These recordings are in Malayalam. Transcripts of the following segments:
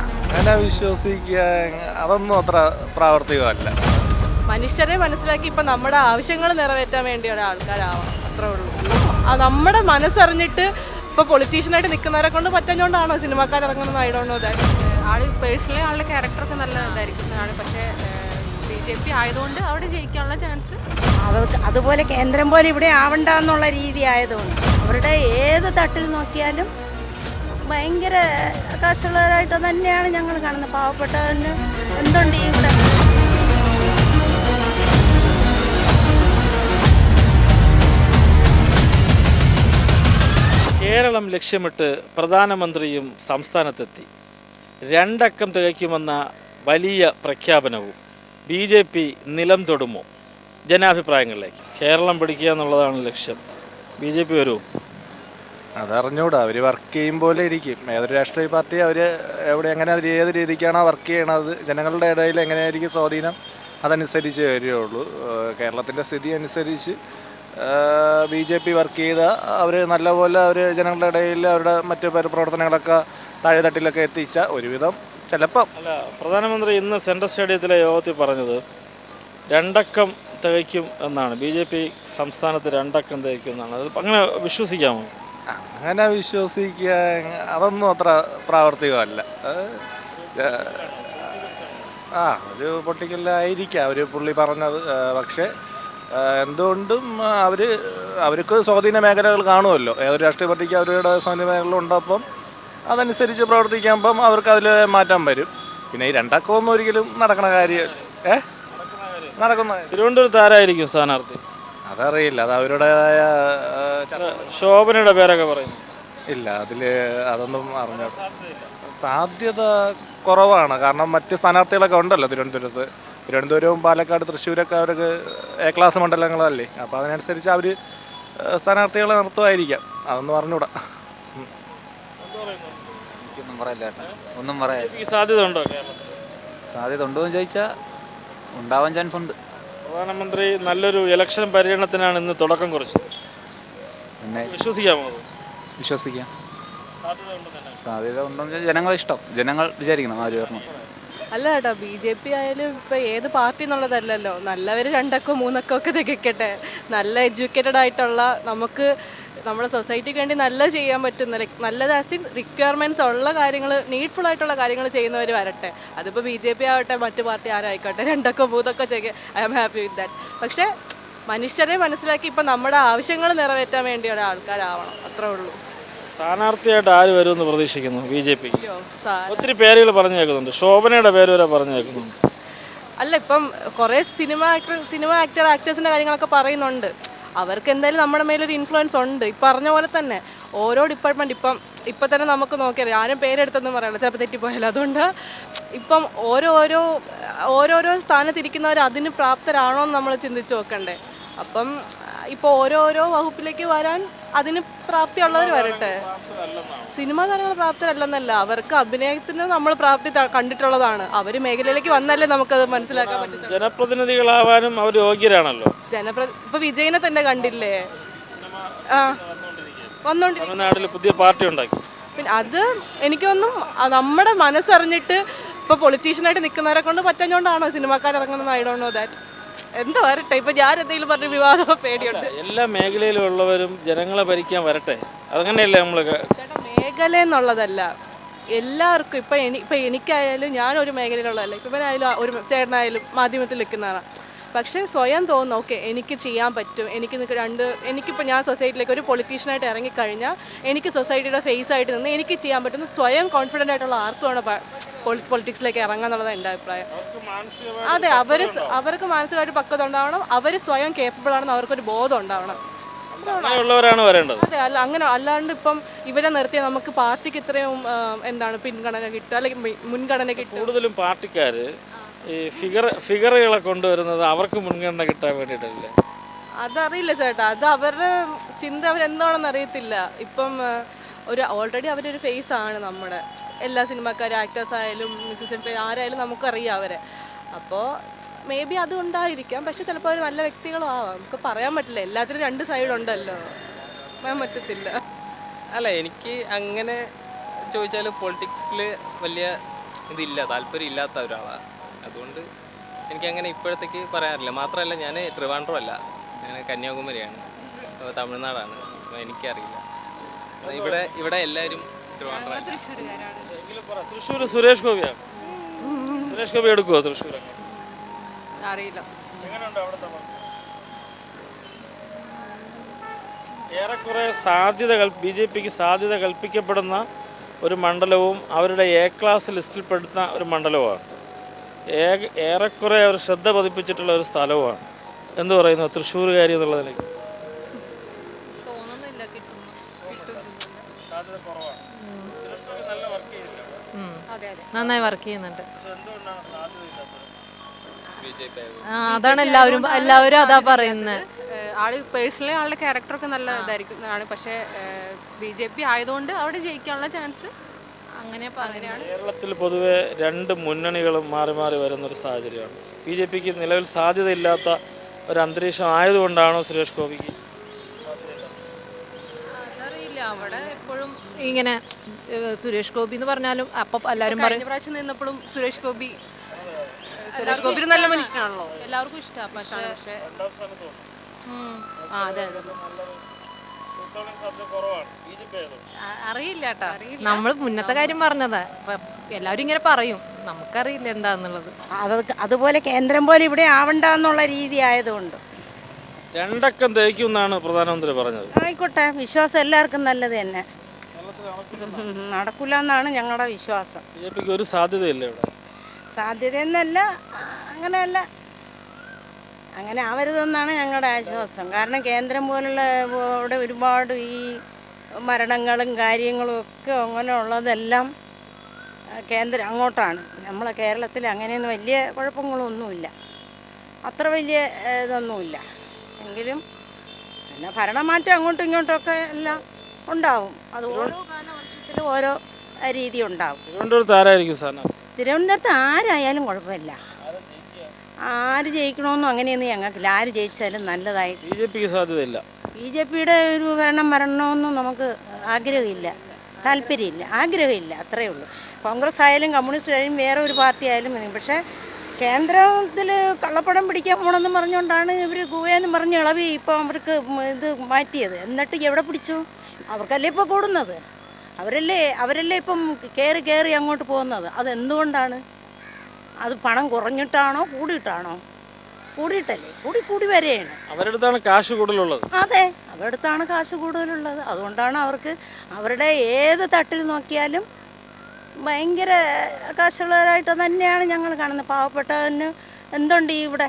അങ്ങനെ വിശ്വസിക്കാൻ അതൊന്നും അത്ര പ്രാവർത്തികമല്ല. മനുഷ്യരെ മനസ്സിലാക്കി ഇപ്പം നമ്മുടെ ആവശ്യങ്ങൾ നിറവേറ്റാൻ വേണ്ടിയുള്ള ആൾക്കാരാവാം അത്രേ ഉള്ളൂ. ആ നമ്മുടെ മനസ്സറിഞ്ഞിട്ട് ഇപ്പോൾ പൊളിറ്റീഷ്യനായിട്ട് നിൽക്കുന്നവരെ കൊണ്ട് പറ്റുന്നതുകൊണ്ടാണോ സിനിമാക്കാർ ഇറങ്ങുന്നത്? ഐ ഡോണ്ട് നോ ദാറ്റ് ആൾ പേഴ്സണലി ആളുടെ ക്യാരക്ടറൊക്കെ നല്ല ഇതായിരിക്കും ആണ് പക്ഷേ ബി ജെ പി ആയതുകൊണ്ട് അവിടെ ജയിക്കാനുള്ള ചാൻസ് അവർക്ക് അതുപോലെ കേന്ദ്രം പോലെ ഇവിടെ ആവണ്ട എന്നുള്ള രീതി ആയതുകൊണ്ട് അവരുടെ ഏത് തട്ടിൽ നോക്കിയാലും ഭയങ്കര കാശുള്ളവരായിട്ട് തന്നെയാണ് ഞങ്ങൾ കാണുന്നത്. പാവപ്പെട്ടവന് എന്തുണ്ട് ഈ ഇവിടെ? കേരളം ലക്ഷ്യമിട്ട് പ്രധാനമന്ത്രിയും സംസ്ഥാനത്തെത്തി. രണ്ടക്കം തികയ്ക്കുമെന്ന വലിയ പ്രഖ്യാപനവും ബി ജെ പി നിലം തൊടുമോ? ജനാഭിപ്രായങ്ങളിലേക്ക്. കേരളം പിടിക്കുക എന്നുള്ളതാണ് ലക്ഷ്യം. ബി ജെ പി വരുമോ അതറിഞ്ഞൂടാ അവർ വർക്ക് ചെയ്യും പോലെ ഇരിക്കും. ഏതൊരു രാഷ്ട്രീയ പാർട്ടി അവർ എവിടെ എങ്ങനെ ഏത് രീതിക്കാണോ വർക്ക് ചെയ്യണത് ജനങ്ങളുടെ ഇടയിൽ എങ്ങനെയായിരിക്കും സ്വാധീനം അതനുസരിച്ച് വരികയുള്ളൂ. കേരളത്തിന്റെ സ്ഥിതി അനുസരിച്ച് ബി ജെ പി വർക്ക് ചെയ്ത അവർ നല്ലപോലെ അവർ ജനങ്ങളുടെ ഇടയിൽ അവരുടെ മറ്റ് പ്രവർത്തനങ്ങളൊക്കെ താഴെത്തട്ടിലൊക്കെ എത്തിച്ച ഒരുവിധം ചിലപ്പം. അല്ല പ്രധാനമന്ത്രി ഇന്ന് സെൻട്രൽ സ്റ്റേഡിയത്തിലെ യോഗത്തിൽ പറഞ്ഞത് രണ്ടക്കം തികയ്ക്കും എന്നാണ്. ബി ജെ പി സംസ്ഥാനത്ത് രണ്ടക്കം തികയ്ക്കും എന്നാണ്. അത് അങ്ങനെ വിശ്വസിക്കാമോ? അങ്ങനെ വിശ്വസിക്കുക അതൊന്നും അത്ര പ്രാവർത്തികമല്ല. ആ ഒരു പൊട്ടിക്കലായിരിക്കാം അവർ പുള്ളി പറഞ്ഞത് പക്ഷേ എന്തുകൊണ്ടും അവർ അവർക്ക് സ്വാധീന മേഖലകൾ കാണുമല്ലോ. ഏതൊരു രാഷ്ട്രീയ പാർട്ടിക്ക് അവരുടെ സ്വാധീന മേഖലകൾ ഉണ്ടപ്പം അതനുസരിച്ച് പ്രവർത്തിക്കുമ്പം അവർക്ക് അതിൽ മാറ്റം വരും. പിന്നെ ഈ രണ്ടക്കമൊന്നും ഒരിക്കലും നടക്കണ കാര്യം ഏ? നടക്കുന്ന. തിരുവനന്തപുരത്ത് ആരായിരിക്കും സ്ഥാനാർത്ഥി? അതറിയില്ല. അത് അവരുടേതായ ശോഭനയുടെ പേരൊക്കെ പറയുന്നു. ഇല്ല അതിൽ അതൊന്നും അറിഞ്ഞ? സാധ്യത കുറവാണ്. കാരണം മറ്റ് സ്ഥാനാർത്ഥികളൊക്കെ ഉണ്ടല്ലോ തിരുവനന്തപുരത്ത്. തിരുവനന്തപുരവും പാലക്കാട് തൃശ്ശൂരൊക്കെ അവർക്ക് എ ക്ലാസ് മണ്ഡലങ്ങളല്ലേ? അപ്പോൾ അതിനനുസരിച്ച് അവർ സ്ഥാനാർത്ഥികളെ നിർത്തുമായിരിക്കാം. അതൊന്നും അറിഞ്ഞൂടാ. ഒന്നും എനിക്കൊന്നും പറയില്ല ഒന്നും പറയാം സാധ്യത ഉണ്ടോ സാധ്യത ഉണ്ടോ എന്ന് ചോദിച്ചാൽ ഉണ്ടാവാൻ ചാൻസ് ഉണ്ട് പ്രധാനമന്ത്രി നല്ലൊരു ഇലക്ഷൻ പര്യടനത്തിനാണ് ഇന്ന് തുടക്കം കുറിച്ചത്. പിന്നെ വിശ്വസിക്കാമോ? വിശ്വസിക്കാം. സാധ്യത ഉണ്ടെന്ന് വെച്ചാൽ ജനങ്ങൾ ഇഷ്ടം. ജനങ്ങൾ വിചാരിക്കണം ആര് വരണം. അല്ല കേട്ടോ ബി ജെ പി ആയാലും ഇപ്പം ഏത് പാർട്ടി എന്നുള്ളതല്ലല്ലോ. നല്ലവർ രണ്ടക്കോ മൂന്നക്കോ ഒക്കെ തികയ്ക്കട്ടെ നല്ല എഡ്യൂക്കേറ്റഡ് ആയിട്ടുള്ള നമുക്ക് നമ്മുടെ സൊസൈറ്റിക്ക് വേണ്ടി നല്ല ചെയ്യാൻ പറ്റുന്ന നല്ലത് ആസ് ഇൻ റിക്വയർമെന്റ്സ് ഉള്ള കാര്യങ്ങൾ നീഡ്ഫുൾ ആയിട്ടുള്ള കാര്യങ്ങൾ ചെയ്യുന്നവർ വരട്ടെ. അതിപ്പോൾ ബി ജെ പി ആവട്ടെ മറ്റു പാർട്ടി ആരായിക്കോട്ടെ രണ്ടക്കോ മൂന്നക്കോ ചെയ്യുക I am happy with that പക്ഷേ മനുഷ്യരെ മനസ്സിലാക്കി ഇപ്പം നമ്മുടെ ആവശ്യങ്ങൾ നിറവേറ്റാൻ വേണ്ടിയുള്ള ആൾക്കാരാവണം. അത്രേ ഉള്ളൂ. സ്ഥാനാർത്ഥിയായിട്ട് ആര് വരുമെന്ന് പ്രതീക്ഷിക്കുന്നു ബി ജെ പി? ഒത്തിരി പേരുകൾ പറഞ്ഞു കേൾക്കുന്നുണ്ട്. ശോഭനയുടെ പേര് വരെ പറഞ്ഞു കേൾക്കുന്നുണ്ട്. അല്ല ഇപ്പം കുറേ സിനിമ ആക്ടർ സിനിമ ആക്ടർ ആക്ടേഴ്സിന്റെ കാര്യങ്ങളൊക്കെ പറയുന്നുണ്ട്. അവർക്ക് എന്തായാലും നമ്മുടെ മേലൊരു ഇൻഫ്ലുവൻസ് ഉണ്ട്. ഈ പറഞ്ഞ പോലെ തന്നെ ഓരോ ഡിപ്പാർട്ട്മെന്റ് ഇപ്പം ഇപ്പം തന്നെ നമുക്ക് നോക്കിയാൽ ആരും പേരെടുത്തൊന്നും പറയല്ല. ചിലപ്പോൾ തെറ്റിപ്പോയാലും. അതുകൊണ്ട് ഇപ്പം ഓരോരോ ഓരോ ഓരോരോ സ്ഥാനത്തിരിക്കുന്നവർ അതിന് പ്രാപ്തരാണോ എന്ന് നമ്മൾ ചിന്തിച്ച് നോക്കണ്ടേ. അപ്പം ഇപ്പോൾ ഓരോരോ വകുപ്പിലേക്ക് വരാൻ അതിന് പ്രാപ്തിയുള്ളവർ വരട്ടെ? സിനിമ താരങ്ങൾ പ്രാപ്തരല്ലെന്നല്ല അവർക്ക് അഭിനയത്തിന് നമ്മൾ പ്രാപ്തി കണ്ടിട്ടുള്ളതാണ്. അവർ മേഖലയിലേക്ക് വന്നല്ലേ നമുക്കത് മനസ്സിലാക്കാൻ പറ്റും ജനപ്രതിനിധികളാവാനും അവർ യോഗ്യരാണല്ലോ. ജനപ്ര ഇപ്പൊ വിജയനെ തന്നെ കണ്ടില്ലേ? ആ വന്നോണ്ടിരിക്കും തമിഴ്നാട്ടിൽ പുതിയ പാർട്ടി ഉണ്ടാക്കി. പിന്നെ അത് എനിക്കൊന്നും നമ്മുടെ മനസ്സറിഞ്ഞിട്ട് ഇപ്പൊ പൊളിറ്റീഷ്യനായിട്ട് നിൽക്കുന്നവരെ കൊണ്ട് പറ്റഞ്ഞോണ്ടാണോ സിനിമാക്കാർ ഇറങ്ങുന്നത്? ഐ ഡോണ്ട് നോ ദാറ്റ് എന്താ വരട്ടെ ഇപ്പൊ ഞാൻ എന്തെങ്കിലും പറഞ്ഞ് വിവാദം പേടിയുണ്ട്. എല്ലാ മേഖലയിലും ഉള്ളവരും ജനങ്ങളെ ഭരിക്കാൻ വരട്ടെ? അതങ്ങനെയല്ലേ നമ്മൾ ചേട്ടാ മേഖല എന്നുള്ളതല്ല എല്ലാവർക്കും ഇപ്പൊ ഇപ്പൊ എനിക്കായാലും ഞാൻ ഒരു മേഖലയിലുള്ളതല്ല ഇപ്പൊ ഇവനായാലും ഒരു ചേട്ടനായാലും മാധ്യമത്തിൽ നിൽക്കുന്നതാണ്. പക്ഷേ സ്വയം തോന്നുന്നു ഓക്കെ എനിക്ക് ചെയ്യാൻ പറ്റും. എനിക്ക് നിക്ക് രണ്ട് എനിക്കിപ്പോൾ ഞാൻ സൊസൈറ്റിയിലേക്ക് ഒരു പൊളിറ്റീഷ്യനായിട്ട് ഇറങ്ങിക്കഴിഞ്ഞാൽ എനിക്ക് സൊസൈറ്റിയുടെ ഫേസ് ആയിട്ട് നിന്ന് എനിക്ക് ചെയ്യാൻ പറ്റുന്ന സ്വയം കോൺഫിഡന്റ് ആയിട്ടുള്ള ആർക്കുമാണ് പൊളിറ്റിക്സിലേക്ക് ഇറങ്ങുക എന്നുള്ളതാണ് എന്റെ അഭിപ്രായം. അതെ അവർ അവർക്ക് മാനസികമായിട്ട് പക്വത ഉണ്ടാവണം. അവർ സ്വയം കേപ്പബിൾ ആണെന്ന് അവർക്കൊരു ബോധം ഉണ്ടാവണം. അങ്ങനെയുള്ളവരാണ് വരേണ്ടത്. അതെ അല്ല അങ്ങനെ അല്ലാണ്ട് ഇപ്പം ഇവരെ നിർത്തിയ നമുക്ക് പാർട്ടിക്ക് ഇത്രയും എന്താണ് പിൻഗണന കിട്ടുക? അല്ലെങ്കിൽ മുൻഗണന കിട്ടും കൂടുതലും പാർട്ടിക്കാർ ഈ ഫിഗർ ഫിഗറുകളെ കൊണ്ടുവരുന്നത് അവർക്ക് മുൻഗണന കിട്ടാൻ വേണ്ടിയിട്ടല്ലേ? അതറിയില്ല ചേട്ടാ. അത് അവരുടെ ചിന്ത അവരെന്താണെന്ന് അറിയത്തില്ല. ഇപ്പം ഒരു ഓൾറെഡി അവരൊരു ഫേസ് ആണ് നമ്മുടെ. എല്ലാ സിനിമക്കാരും ആക്ടേഴ്സ് ആയാലും മ്യൂസിഷ്യൻസ് ആരായാലും നമുക്കറിയാം അവരെ. അപ്പോൾ മേ ബി അത് ഉണ്ടായിരിക്കാം. പക്ഷെ ചിലപ്പോൾ അവർ നല്ല വ്യക്തികളും ആവാം. നമുക്ക് പറയാൻ പറ്റില്ല. എല്ലാത്തിനും രണ്ട് സൈഡ് ഉണ്ടല്ലോ. പറയാൻ പറ്റത്തില്ല. അല്ല എനിക്ക് അങ്ങനെ ചോദിച്ചാൽ പൊളിറ്റിക്സിൽ വലിയ ഇതില്ല താല്പര്യം ഇല്ലാത്ത ഒരാളാണ് അതുകൊണ്ട് എനിക്കങ്ങനെ ഇപ്പോഴത്തേക്ക് പറയാറില്ല. മാത്രമല്ല ഞാൻ ട്രിവാൻഡ്രം അല്ല. ഞാൻ കന്യാകുമാരിയാണ്. അപ്പോൾ തമിഴ്നാടാണ്. അപ്പോൾ എനിക്കറിയില്ല. ഇവിടെ ഇവിടെ എല്ലാവരും ട്രിവാൻഡ്രം എങ്കിലും പറ തൃശ്ശൂർ സുരേഷ് ഗോപിയാണ്. സുരേഷ് ഗോപി എടുക്കുമോ തൃശ്ശൂർ അറിയില്ല. ഏറെക്കുറെ സാധ്യത ബി ജെ പിക്ക് സാധ്യത കൽപ്പിക്കപ്പെടുന്ന ഒരു മണ്ഡലവും അവരുടെ എ ക്ലാസ് ലിസ്റ്റിൽപ്പെടുന്ന ഒരു മണ്ഡലവുമാണ്. ഏറെക്കുറെ അവർ ശ്രദ്ധ പതിപ്പിച്ചിട്ടുള്ള ഒരു സ്ഥലവുമാണ്. എന്ന് പറയുന്നു? തൃശ്ശൂർകാരി എന്നുള്ള നിലയ്ക്ക്. തോന്നുന്നില്ല കിട്ടുന്നു സാധ്യത കുറവാണ്. സുരേഷ് നല്ല വർക്ക് ചെയ്തില്ല അതെ അതെ. നന്നായി വർക്ക് ചെയ്യുന്നുണ്ട്. അതാണ് എല്ലാവരും എല്ലാവരും അതാ പറയുന്നത് ആൾ പേഴ്സണലി ആളുടെ ക്യാരക്ടറൊക്കെ നല്ല ഇതായിരിക്കും. ആണ്. പക്ഷേ ബി ജെ പി ആയതുകൊണ്ട് അവിടെ ജയിക്കാനുള്ള ചാൻസ് അങ്ങനെ അങ്ങനെയാണ് കേരളത്തിൽ പൊതുവെ രണ്ട് മുന്നണികളും മാറി മാറി വരുന്നൊരു സാഹചര്യമാണ്. ബി ജെ പിക്ക് നിലവിൽ സാധ്യതയില്ലാത്ത ഒരു അന്തരീക്ഷം ആയതുകൊണ്ടാണോ സുരേഷ് ഗോപിക്ക് അതറിയില്ല. അവിടെ എപ്പോഴും ഇങ്ങനെ ഏഹ്, സുരേഷ് ഗോപി എന്ന് പറഞ്ഞാലും അപ്പം എല്ലാവരും കഴിഞ്ഞ പറയും പ്രാവശ്യം നിന്നപ്പോഴും സുരേഷ് ഗോപി സുരേഷ് ഗോപി ഒരു നല്ല മനുഷ്യനാണല്ലോ. എല്ലാവർക്കും ഇഷ്ടമാണ് പക്ഷേ പക്ഷേ ആ അതെ അതെ. അറിയില്ല കേട്ടോ. നമ്മൾ മുന്നത്തെ കാര്യം പറഞ്ഞതാ. എല്ലാവരും ഇങ്ങനെ പറയും. നമുക്കറിയില്ല എന്താന്നുള്ളത്. അത് അതുപോലെ കേന്ദ്രം പോലെ ഇവിടെ ആവണ്ട എന്നുള്ള രീതി ആയതുകൊണ്ട്. രണ്ടക്കം തേക്കും എന്നാണ് പ്രധാനമന്ത്രി പറഞ്ഞത്. ആയിക്കോട്ടെ. വിശ്വാസം എല്ലാവർക്കും നല്ലത് തന്നെ. നടക്കില്ല നടക്കൂല എന്നാണ് ഞങ്ങളുടെ വിശ്വാസം. ഒരു സാധ്യതയില്ല ഇവിടെ. സാധ്യതയെന്നല്ല അങ്ങനെയല്ല. അങ്ങനെ ആവരുതെന്നാണ് ഞങ്ങളുടെ ആശ്വാസം. കാരണം കേന്ദ്രം പോലുള്ള ഇവിടെ ഒരുപാട് ഈ മരണങ്ങളും കാര്യങ്ങളും ഒക്കെ അങ്ങനെ ഉള്ളതെല്ലാം കേന്ദ്ര അങ്ങോട്ടാണ്. നമ്മളെ കേരളത്തിൽ അങ്ങനെയൊന്നും വലിയ കുഴപ്പങ്ങളൊന്നുമില്ല. അത്ര വലിയ ഇതൊന്നുമില്ല. എങ്കിലും പിന്നെ ഭരണമാറ്റം അങ്ങോട്ടും ഇങ്ങോട്ടൊക്കെ എല്ലാം ഉണ്ടാവും. അത് ഓരോ കാലവർഷത്തിലും ഓരോ രീതി ഉണ്ടാവും. തിരുവനന്തപുരത്ത് ആരായിരിക്കും തിരുവനന്തപുരത്ത് ആരായാലും കുഴപ്പമില്ല. ആര് ജയിക്കണമെന്നും അങ്ങനെയൊന്നും ഞങ്ങൾക്കില്ല. ആര് ജയിച്ചാലും നല്ലതായി ബി ജെ പിക്ക് സാധ്യതയില്ല. ബി ജെ പിയുടെ ഒരു ഭരണം വരണമെന്നും നമുക്ക് ആഗ്രഹമില്ല. താല്പര്യമില്ല. ആഗ്രഹമില്ല. അത്രയേ ഉള്ളൂ. കോൺഗ്രസ് ആയാലും കമ്മ്യൂണിസ്റ്റ് ആയാലും വേറെ ഒരു പാർട്ടി ആയാലും പക്ഷേ കേന്ദ്രത്തിൽ കള്ളപ്പണം പിടിക്കാൻ പോകണമെന്ന് പറഞ്ഞുകൊണ്ടാണ് ഇവർ ഗുവയെന്ന് പറഞ്ഞ് ഇളവി ഇപ്പോൾ അവർക്ക് ഇത് മാറ്റിയത്. എന്നിട്ട് എവിടെ പിടിച്ചു? അവർക്കല്ലേ ഇപ്പോൾ കൂടുന്നത്? അവരല്ലേ അവരല്ലേ ഇപ്പം കയറി കയറി അങ്ങോട്ട് പോകുന്നത്? അതെന്തുകൊണ്ടാണ്? അത് പണം കുറഞ്ഞിട്ടാണോ കൂടിയിട്ടാണോ? കൂടിയിട്ടല്ലേ? കൂടി കൂടി വരെയാണ്. അവരടുത്താണ് കാശ് കൂടുതലുള്ളത്. അതെ അവരടുത്താണ് കാശ് കൂടുതലുള്ളത്. അതുകൊണ്ടാണ് അവർക്ക് അവരുടെ ഏത് തട്ടിൽ നോക്കിയാലും ഭയങ്കര കാശുള്ളവരായിട്ട് തന്നെയാണ് ഞങ്ങൾ കാണുന്നത്. പാവപ്പെട്ടവന് എന്തുണ്ട് ഈ ഇവിടെ?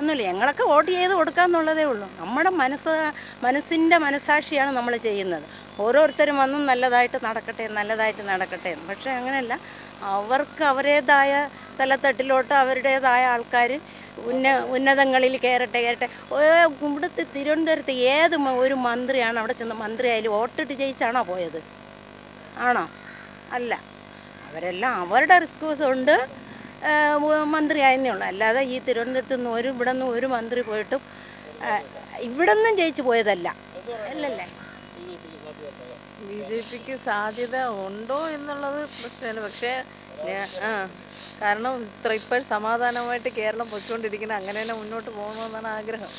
ഒന്നുമില്ല. ഞങ്ങളൊക്കെ വോട്ട് ചെയ്ത് കൊടുക്കാന്നുള്ളതേ ഉള്ളൂ. നമ്മുടെ മനസ്സ് മനസ്സിന്റെ മനസാക്ഷിയാണ് നമ്മൾ ചെയ്യുന്നത്. ഓരോരുത്തരും വന്നും നല്ലതായിട്ട് നടക്കട്ടെ നല്ലതായിട്ട് നടക്കട്ടെ പക്ഷേ അങ്ങനെയല്ല. അവർക്ക് അവരുടേതായ തലത്തട്ടിലോട്ട് അവരുടേതായ ആൾക്കാർ ഉന്ന ഉന്നതങ്ങളിൽ കയറട്ടെ കയറട്ടെ. ഇവിടുത്തെ തിരുവനന്തപുരത്ത് ഏത് ഒരു മന്ത്രിയാണ് അവിടെ ചെന്ന് മന്ത്രിയായാലും വോട്ടിട്ട് ജയിച്ചാണോ പോയത്? ആണോ? അല്ല. അവരെല്ലാം അവരുടെ റിസ്ക് കൊണ്ട് മന്ത്രിയായെന്നേ ഉള്ളൂ. അല്ലാതെ ഈ തിരുവനന്തപുരത്ത് നിന്ന് ഒരു ഇവിടെ നിന്ന് ഒരു മന്ത്രി പോയിട്ടും ഇവിടെ നിന്നും ജയിച്ചു പോയതല്ല. അല്ലല്ലേ? ബി ജെ പിക്ക് സാധ്യത ഉണ്ടോ എന്നുള്ളത് പ്രശ്നമല്ല. പക്ഷേ ആ കാരണം ഇത്ര ഇപ്പോഴും സമാധാനമായിട്ട് കേരളം പൊയ്ക്കൊണ്ടിരിക്കുന്നത് അങ്ങനെ തന്നെ മുന്നോട്ട് പോകണമെന്നാണ് ആഗ്രഹം.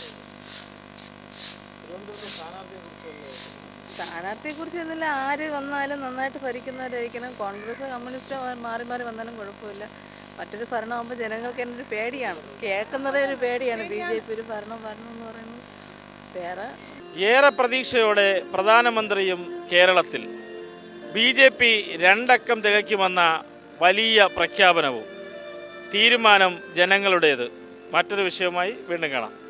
സ്ഥാനാർത്ഥിയെക്കുറിച്ച് ഇതിൽ ആര് വന്നാലും നന്നായിട്ട് ഭരിക്കുന്നവരായിരിക്കണം. കോൺഗ്രസ് കമ്മ്യൂണിസ്റ്റ് മാറി മാറി വന്നാലും കുഴപ്പമില്ല. മറ്റൊരു ഭരണമാകുമ്പോൾ ജനങ്ങൾക്ക് തന്നെ ഒരു പേടിയാണ്. കേൾക്കുന്നതേ ഒരു പേടിയാണ്. ബി ജെ പി ഒരു ഭരണം ഭരണം എന്ന് പറയുന്നത്. വേറെ? ഏറെ പ്രതീക്ഷയോടെ പ്രധാനമന്ത്രിയും കേരളത്തിൽ ബി ജെ പി രണ്ടക്കം തികയ്ക്കുമെന്ന വലിയ പ്രഖ്യാപനവും തീരുമാനം ജനങ്ങളുടേത്. മറ്റൊരു വിഷയവുമായി വീണ്ടും കാണാം.